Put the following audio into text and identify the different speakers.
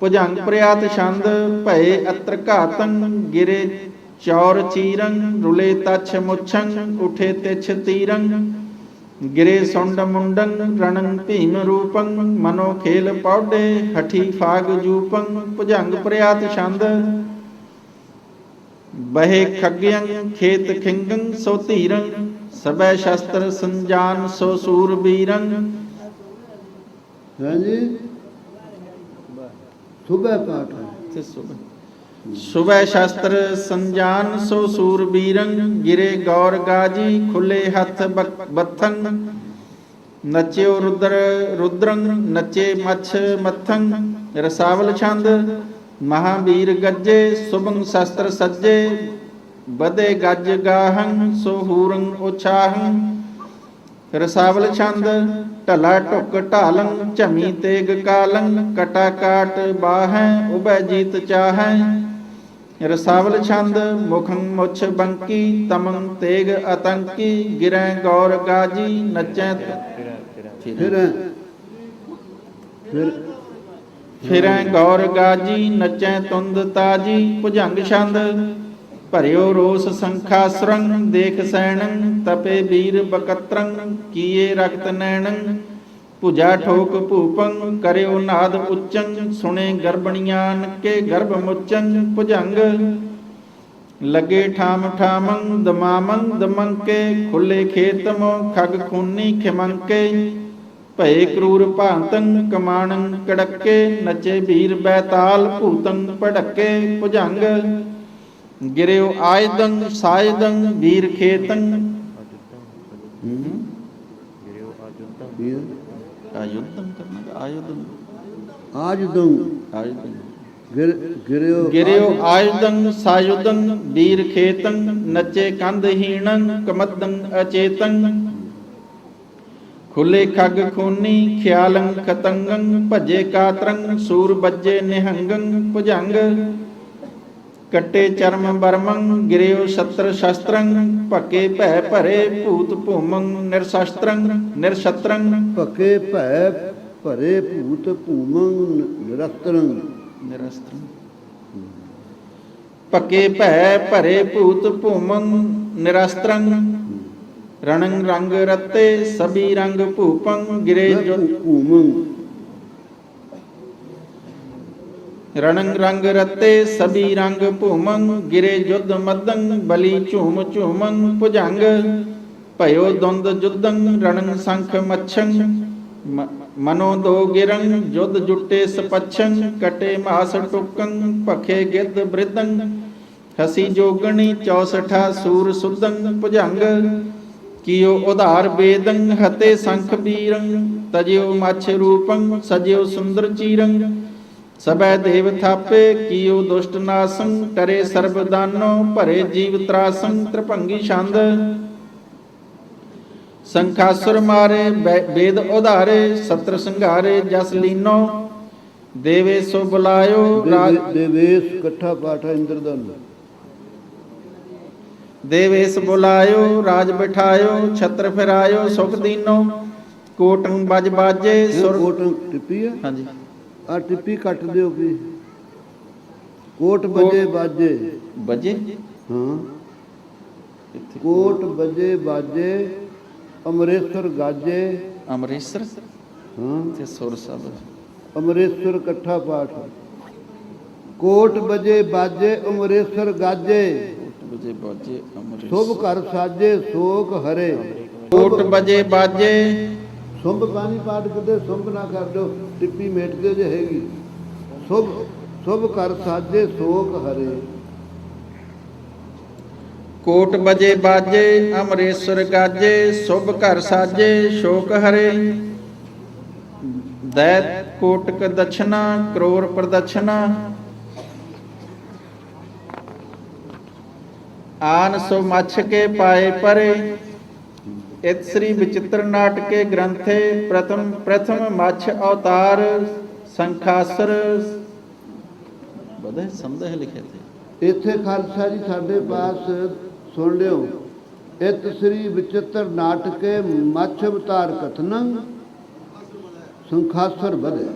Speaker 1: ਭੁਜੰਗ ਪ੍ਰਿਆਤ ਛੰਦ ਭਏ ਅਤਰ ਘਾਤੰ ਗਿਰੇ, ਚੌਰ ਚੀਰੰ ਰੁਲੇ ਤਛ ਮੁਛੰ, ਉਠੇ ਤਿਛ ਤੀਰੰ। ਗਿਰੇ ਸੁੰਡ ਮੁੰਡੰ ਰਣੰ ਭੀਮ ਰੂਪੰ, ਮਨੋ ਖੇਲ ਪੌਡੇ ਹਠੀ ਫਾਗ ਜੂਪੰ। ਭੁਜੰਗ ਪ੍ਰਿਆਤ ਛੰਦ ਬਹਿ ਖਗਯੰ ਖੇਤ ਖਿੰਗੰ ਸੋ ਧੀਰੰ, ਸਭੈ ਸ਼ਸਤਰ ਸੰਜਾਨ ਸੋ ਸੂਰਬੀਰੰ।
Speaker 2: ਹਾਂਜੀ। ਸੁਬਹ ਪਾਠ ਹੈ।
Speaker 1: ਤੇ ਸੁਬਹ। ਸੁਬਹ ਸ਼ਸਤਰ ਸੰਜਾਨ, ਸੋ ਸੂਰਬੀਰੰ ਗਿਰੇ ਗੌਰ ਗਾਜੀ, ਖੁੱਲੇ ਹੱਥ ਬੱਥੰ ਨਚਿਓ ਰੁਦਰ ਰੁਦਰੰ ਨਚੇ ਮਛ ਮੱਥੰ ਰਸਾਵਲ ਛੰਦ ਮਹਾਵੀਰ ਗੱਜੇ, ਸੁਭੰ ਸ਼ਸਤਰ ਸੱਜੇ। ਬਦੇ ਗੱਜ ਗਾਹੰ, ਸੋ ਹੂਰੰ ਉਛਾਹੰ। ਰਸਾਵਲ ਛੰਦ ਢਲਾ ਢੁਕ ਢਾਲੰ ਝਮੀ ਤੇਗ ਕਾਲੰ ਕਟਾ ਕਾਟ ਬਾਹੈ ਉਬੈ ਜੀਤ ਚਾਹੈ। ਰਸਾਵਲ ਛੰਦ ਮੁਖੰ ਮੁਛ ਬੰਕੀ ਤਮੰ ਤੇਗ ਅਤੰਕੀ ਗਿਰੈ ਗੌਰ ਗਾਜੀ ਨਚੈ
Speaker 2: ਫਿਰ ਫਿਰ
Speaker 1: ਫਿਰੈ ਗੌਰ ਗਾਜੀ ਨਚੈ ਤੁੰਦ ਤਾਜੀ ਭੁਜੰਗ ਛੰਦ ਭਰਿਓ ਰੋਸ ਸੰਖਾ ਸਰੰਗ ਦੇਖ ਸੈਣੰ, ਤਪੇ ਵੀਰ ਬਕਤਰੰ, ਕੀਏ ਰਕਤ ਨੈਣੰ। ਭੁਜਾ ਠੋਕ ਭੂਪੰ, ਕਰਿਓ ਨਾਦ ਉੱਚੰ, ਸੁਣੇ ਗਰਬਣੀਆਂ ਕੇ ਗਰਭ ਮੁਚੰ, ਭੁਜੰਗ। ਲੱਗੇ ਠਾਮ ਠਾਮੰ, ਦਮਾਮੰ, ਦਮੰਕੇ, ਖੁੱਲੇ ਖੇਤਮੋ ਖਗ ਖੂਨੀ ਖਿਮੰਕੇ। ਭਏ ਕਰੂਰ ਭਾਂਤੰ, ਕਮਾਣੰ ਕੜੱਕੇ, ਨਚੇ ਵੀਰ ਬੈਤਾਲ, ਭੂਤੰ ਪੜਕੇ ਭੁਜੰਗ। ਗਿਰਿਓ ਆਇਦੰ ਸਾਇਦੰ ਵੀਰ ਖੇਤੰ।
Speaker 2: ਗਿਰਿਓ
Speaker 1: ਗਿਰਿਓ ਆਯੁਧੰ ਸਾਯੁਧੰ ਵੀਰ ਖੇਤੰ। ਨਚੇ ਕੰਧ ਹੀਣੰ ਕਮਦੰ ਅਚੇਤੰ। ਖੁੱਲੇ ਖਗ ਖੂਨੀ ਖਿਆਲੰ ਖਤੰਗੰ। ਭਜੇ ਕਾਤਰੰ ਸੂਰ ਬੱਜੇ ਨਿਹੰਗੰ। ਭੁਜੰਗ ਕੱਟੇ ਚਰਮ ਬਰਮੰ ਗਿਰਿਓ ਛਤਰ ਸ਼ਸਤਰੰ ਭਕੇ ਭੈ ਭਰੇ ਭੂਤ ਭੂਮੰ ਨਿਰਸ਼ਸਤਰੰ ਨਿਰਸ਼ਤਰੰ।
Speaker 2: ਪੱਕੇ ਭੈ ਭਰੇ ਭੂਤ ਭੂਮੰ ਨਿਰਸਤਰੰ।
Speaker 1: ਨਿਰਸਤਰੰ। ਪੱਕੇ ਭੈ ਭਰੇ ਭੂਤ ਭੂਮੰ ਨਿਰਸਤਰੰ। ਰਣੰ ਰੰਗ ਰਤੇ ਸਭੀ ਰੰਗ ਭੂਪੰ ਗਿਰੇ ਜੋ
Speaker 2: ਭੂਮੰ।
Speaker 1: ਰਣੰ ਰੰਗ ਰਤੇ ਸਭੀ ਰੰਗ ਭੂਮੰ, ਗਿਰੇ ਜੁਦ ਮਦੰ ਬਲੀ ਝੂਮ ਝੂਮੰ ਭੁਜੰਗ। ਭਇਓ ਦੁੰਦ ਜੁਦੰ ਰਣੰ ਸੰਖ ਮੱਛੰ। ਮਨੋ ਦੋ ਗਿਰੰ ਜੁਦ ਜੁਟੇ ਸਪੱਛੰ। ਕਟੇ ਮਾਸ ਟੁਕੰ, ਭਖੇ ਗਿੱਧ ਬ੍ਰਿਦੰ ਹਸੀ ਜੋਗਣੀ 64 ਸੂਰ ਸੁਦੰ ਭੁਜੰਗ। ਕੀਓ ਉਧਾਰ ਬੇਦੰ ਹਤੇ ਸੰਖ ਬੀਰੰ। ਤਜਿਓ ਮਛ ਰੂਪੰ, ਸਜਿਓ ਸੁੰਦਰ ਚੀਰੰ। ਸਬੈ ਦੇਵ ਥਾਪੇ ਕੀਓ ਦੁਸ਼ਟ ਨਾਸੰ ਕਰੇ ਸਰਬ ਦਾਨੋ ਭਰੇ ਜੀਵ ਤਰਾਸੰ ਤ੍ਰਿਭੰਗੀ ਛੰਦ। ਸੰਖਾਸੁਰ ਮਾਰੇ ਵੇਦ ਉਧਾਰੇ ਸਤਰ ਸੰਘਾਰੇ ਜਸ ਲੀਨੋ। ਦੇਵੇ ਸੋ ਬੁਲਾਇਓ
Speaker 2: ਦੇਵੇਸ਼ ਇਕੱਠਾ ਪਾਠ ਹੈ ਇੰਦਰਦਨ
Speaker 1: ਦੇਵੇਸ ਬੁਲਾਇਓ ਰਾਜ ਬਿਠਾਇਓ ਛਤਰ ਫਿਰਾਇਓ ਸੁਖ ਦੀਨੋ। ਕੋਟੰ ਬਜ ਬਾਜੇ ਸੁਰ
Speaker 2: ਕੋਟ ਟਿੱਪੀ ਹੈ?
Speaker 1: ਹਾਂਜੀ।
Speaker 2: ਆ ਟਿੱਪੀ ਕੱਟ ਦਿਓ ਵੀ। ਕੋਟ ਬਜੇ ਬਾਜੇ।
Speaker 1: ਬਜੇ
Speaker 2: ਹਾਂ। ਕੋਟ ਬਜੇ ਬਾਜੇ ਅਮਰੇਸ਼ਵਰ ਗਾਜੇ।
Speaker 1: ਅੰਮ੍ਰਿਤਸਰ
Speaker 2: ਹਾਂ।
Speaker 1: ਤੇ ਸੁਰ ਸਾਹਿਬ।
Speaker 2: ਅਮਰੇਸ਼ਵਰ ਇਕੱਠਾ ਪਾਠ। ਕੋਟ ਬਜੇ ਬਾਜੇ ਅਮਰੇਸ਼ਵਰ ਗਾਜੇ।
Speaker 1: ਬਜੇ ਬਾਜੇ ਅੰਮ੍ਰਿਤਸਰ
Speaker 2: ਸ਼ੁਭ ਘਰ ਸਾਜੇ ਸੋਖ ਹਰੇ।
Speaker 1: ਕੋਟ ਬਜੇ ਬਾਜੇ
Speaker 2: ਸ਼ੁਭ ਬਾਣੀ ਪਾਠ ਕਰਦੇ ਸ਼ੁਭ ਨਾ ਕਰ ਦਿਓ, ਟਿੱਪੀ ਮੇਟ ਦਿਓ ਜੇ ਸ਼ੁਭ ਸ਼ੁਭ ਘਰ ਸਾਜੇ ਸੋਖ ਹਰੇ।
Speaker 1: ਕੋਟ ਬਜੇ ਬਾਜੇ, ਅੰਮ੍ਰਿਤਸਰ ਗਾਜੇ ਸੁਭ ਘਰ ਸਾਜੇ, ਸ਼ੋਕ ਹਰੇ। ਦੈਤ ਕੋਟਕ ਦਛਨਾ ਕਰੋੜ ਪ੍ਰਦਛਨਾ ਆਨ ਸੋ ਮੱਛ ਕੇ ਪਾਏ ਪਰੇ। ਇਤ ਸ੍ਰੀ ਵਿਚਿਤ੍ਰ ਨਾਟਕੇ ਗ੍ਰੰਥੇ ਪ੍ਰਥਮ ਪ੍ਰਥਮ ਮੱਛ ਅਵਤਾਰ ਸੰਖਾਸਰ। ਬਦੇ ਸੰਦੇਹ ਲਿਖੇ ਥੇ
Speaker 2: ਇੱਥੇ ਖਾਲਸਾ ਜੀ ਸਾਡੇ ਪਾਸ ਸੁਣ ਲਿਓ। ਇਤ ਸ੍ਰੀ ਵਿਚਿਤ੍ਰ ਨਾਟਕੇ ਮੱਛ ਅਵਤਾਰ ਕਥਨੰ ਸੰਖਾਸਰ ਬਧੇ